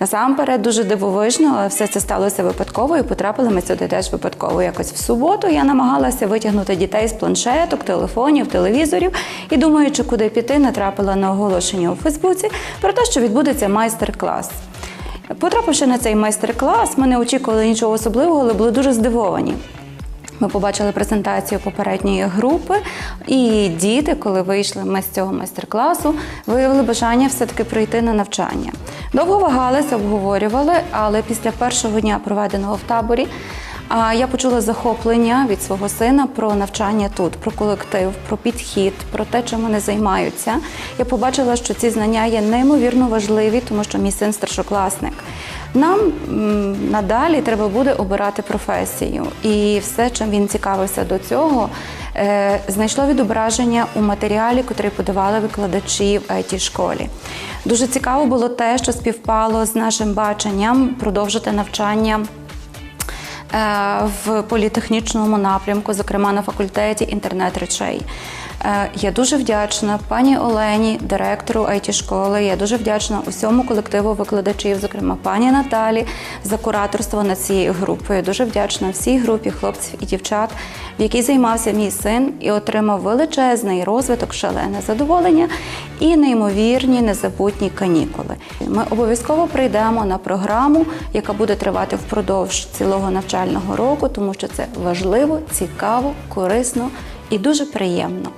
Насамперед дуже дивовижно, все це сталося випадково і потрапили ми сюди теж випадково. Якось в суботу я намагалася витягнути дітей з планшеток, телефонів, телевізорів і думаючи, куди піти, натрапила на оголошення у Фейсбуці про те, що відбудеться майстер-клас. Потрапивши на цей майстер-клас, ми не очікували нічого особливого, але були дуже здивовані. Ми побачили презентацію попередньої групи, і діти, коли вийшли ми з цього майстер-класу, виявили бажання все-таки прийти на навчання. Довго вагалися, обговорювали, але після першого дня, проведеного в таборі, я почула захоплення від свого сина про навчання тут, про колектив, про підхід, про те, чим вони займаються. Я побачила, що ці знання є неймовірно важливі, тому що мій син старшокласник. Нам надалі треба буде обирати професію, і все, чим він цікавився до цього, е, знайшло відображення у матеріалі, котрий подавали викладачі в it школі. Дуже цікаво було те, що співпало з нашим баченням продовжити навчання в політехнічному напрямку, зокрема на факультеті інтернет речей. Е, Я дуже вдячна пані Олені, директору it школи. Я дуже вдячна усьому колективу викладачів, зокрема пані Наталі, за кураторство над цією групою. Дуже вдячна всій групі хлопців і дівчат, в якій займався мій син і отримав величезний розвиток, шалене задоволення і неймовірні незабутні канікули. Ми обов'язково прийдемо на програму, яка буде тривати впродовж цілого навчального року, тому що це важливо, цікаво, корисно і дуже приємно.